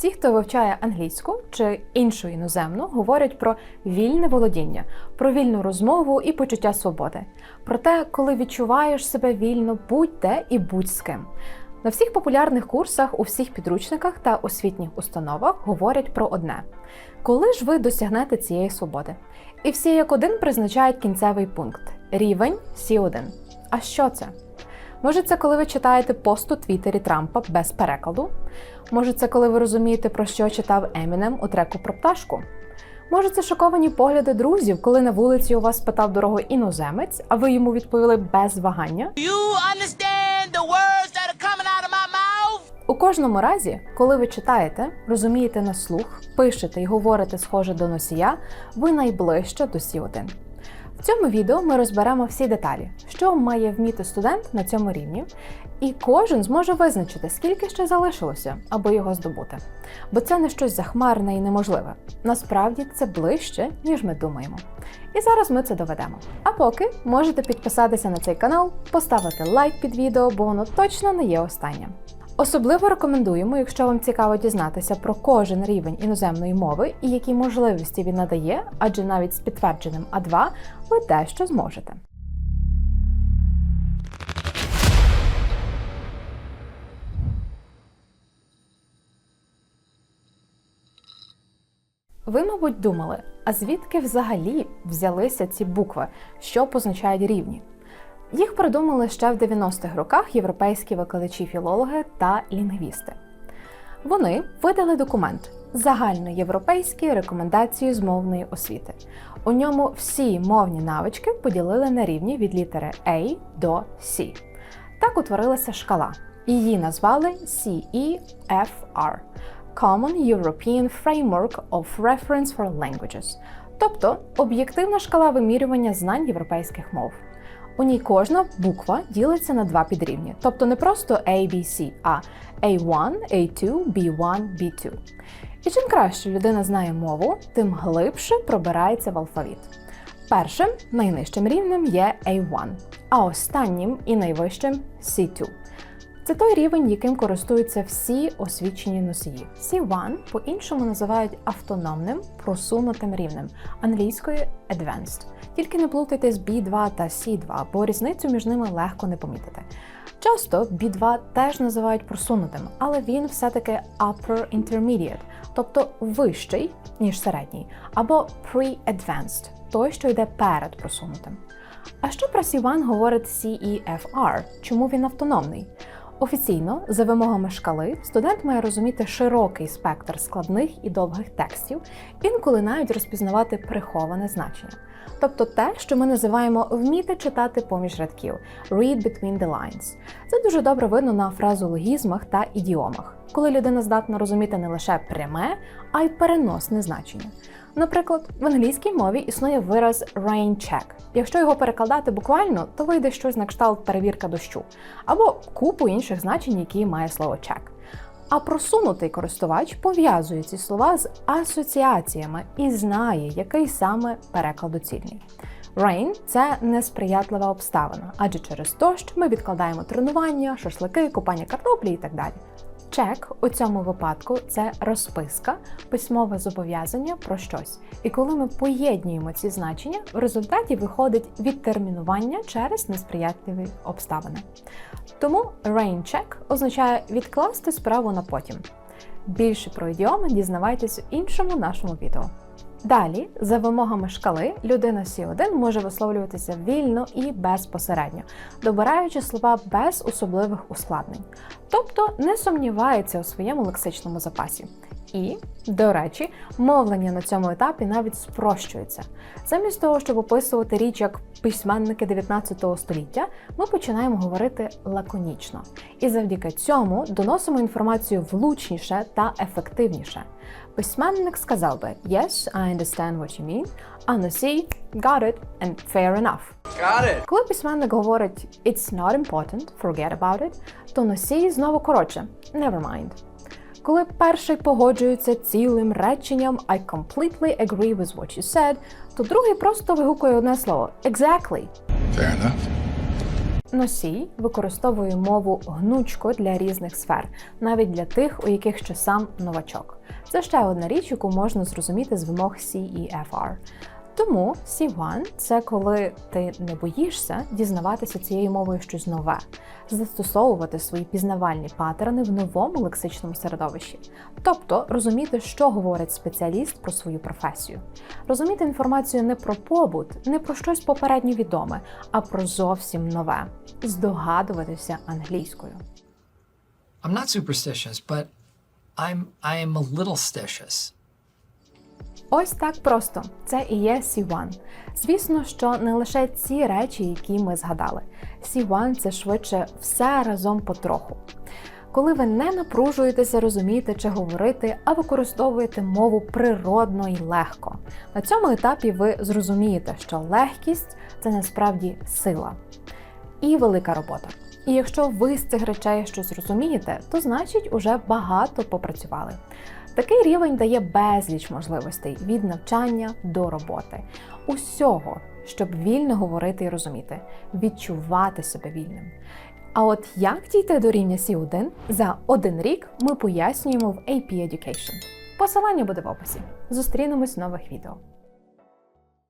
Всі, хто вивчає англійську чи іншу іноземну, говорять про вільне володіння, про вільну розмову і почуття свободи. Про те, коли відчуваєш себе вільно, будь де і будь з ким. На всіх популярних курсах, у всіх підручниках та освітніх установах говорять про одне: коли ж ви досягнете цієї свободи? І всі як один призначають кінцевий пункт рівень С1. А що це? Може, це коли ви читаєте пост у Твіттері Трампа без перекладу? Може, це коли ви розумієте, про що читав Емінем у треку про пташку? Може, це шоковані погляди друзів, коли на вулиці у вас спитав дорогу іноземець, а ви йому відповіли без вагання? You understand the words that are coming out of my mouth? У кожному разі, коли ви читаєте, розумієте на слух, пишете і говорите схоже до носія, ви найближче до Сі1. В цьому відео ми розберемо всі деталі, що має вміти студент на цьому рівні, і кожен зможе визначити, скільки ще залишилося, аби його здобути. Бо це не щось захмарне і неможливе. Насправді це ближче, ніж ми думаємо. І зараз ми це доведемо. А поки можете підписатися на цей канал, поставити лайк під відео, бо воно точно не є останнім. Особливо рекомендуємо, якщо вам цікаво дізнатися про кожен рівень іноземної мови і які можливості він надає, адже навіть з підтвердженим А2 ви дещо зможете. Ви, мабуть, думали, а звідки взагалі взялися ці букви, що позначають рівні? Їх придумали ще в 90-х роках європейські викладачі-філологи та лінгвісти. Вони видали документ загальноєвропейські рекомендації з мовної освіти. У ньому всі мовні навички поділили на рівні від літери A до C. Так утворилася шкала. Її назвали CEFR – Common European Framework of Reference for Languages, тобто об'єктивна шкала вимірювання знань європейських мов. У ній кожна буква ділиться на два підрівні, тобто не просто A, B, C, а A1, A2, B1, B2. І чим краще людина знає мову, тим глибше пробирається в алфавіт. Першим, найнижчим рівнем є A1, а останнім і найвищим C2. Це той рівень, яким користуються всі освічені носії. C1 по-іншому називають автономним просунутим рівнем англійською Advanced. Тільки не плутайте з B2 та C2, бо різницю між ними легко не помітити. Часто B2 теж називають просунутим, але він все-таки upper intermediate, тобто вищий, ніж середній, або pre-advanced, той, що йде перед просунутим. А що про C1 говорить CEFR? Чому він автономний? Офіційно, за вимогами шкали, студент має розуміти широкий спектр складних і довгих текстів, інколи навіть розпізнавати приховане значення. Тобто те, що ми називаємо вміти читати поміж рядків read between the lines. Це дуже добре видно на фразологізмах та ідіомах, коли людина здатна розуміти не лише пряме, а й переносне значення. Наприклад, в англійській мові існує вираз rain check. Якщо його перекладати буквально, то вийде щось на кшталт перевірка дощу або купу інших значень, які має слово check. А просунутий користувач пов'язує ці слова з асоціаціями і знає, який саме переклад доцільний. Rain – це несприятлива обставина, адже через дощ ми відкладаємо тренування, шашлики, купання картоплі і так далі. Чек у цьому випадку це розписка, письмове зобов'язання про щось. І коли ми поєднуємо ці значення, в результаті виходить відтермінування через несприятливі обставини. Тому rain check означає відкласти справу на потім. Більше про ідіоми дізнавайтесь у іншому нашому відео. Далі, за вимогами шкали, людина C1 може висловлюватися вільно і безпосередньо, добираючи слова без особливих ускладнень, тобто не сумнівається у своєму лексичному запасі. І, до речі, мовлення на цьому етапі навіть спрощується. Замість того, щоб описувати річ як письменники 19 століття, ми починаємо говорити лаконічно. І завдяки цьому доносимо інформацію влучніше та ефективніше. Письменник сказав би Yes, I understand what you mean, а носій Got it and fair enough. Got it. Коли письменник говорить It's not important, forget about it, то носій знову коротше Never mind. Коли перший погоджується цілим реченням I completely agree with what you said, то другий просто вигукує одне слово Exactly. Fair enough. Носій використовує мову гнучко для різних сфер, навіть для тих, у яких ще сам новачок. Це ще одна річ, яку можна зрозуміти з вимог CEFR. Тому C1 – це коли ти не боїшся дізнаватися цією мовою щось нове, застосовувати свої пізнавальні паттерни в новому лексичному середовищі, тобто розуміти, що говорить спеціаліст про свою професію, розуміти інформацію не про побут, не про щось попередньо відоме, а про зовсім нове, здогадуватися англійською. I'm not superstitious, but I'm I am a little stitious. Ось так просто. Це і є C1. Звісно, що не лише ці речі, які ми згадали. C1 – це швидше все разом потроху. Коли ви не напружуєтеся розуміти чи говорити, а використовуєте мову природно і легко. На цьому етапі ви зрозумієте, що легкість це насправді сила і велика робота. І якщо ви з цих речей щось розумієте, то значить уже багато попрацювали. Такий рівень дає безліч можливостей від навчання до роботи, усього, щоб вільно говорити і розуміти, відчувати себе вільним. А от як дійти до рівня C1 за один рік ми пояснюємо в AP Education. Посилання буде в описі. Зустрінемось в нових відео.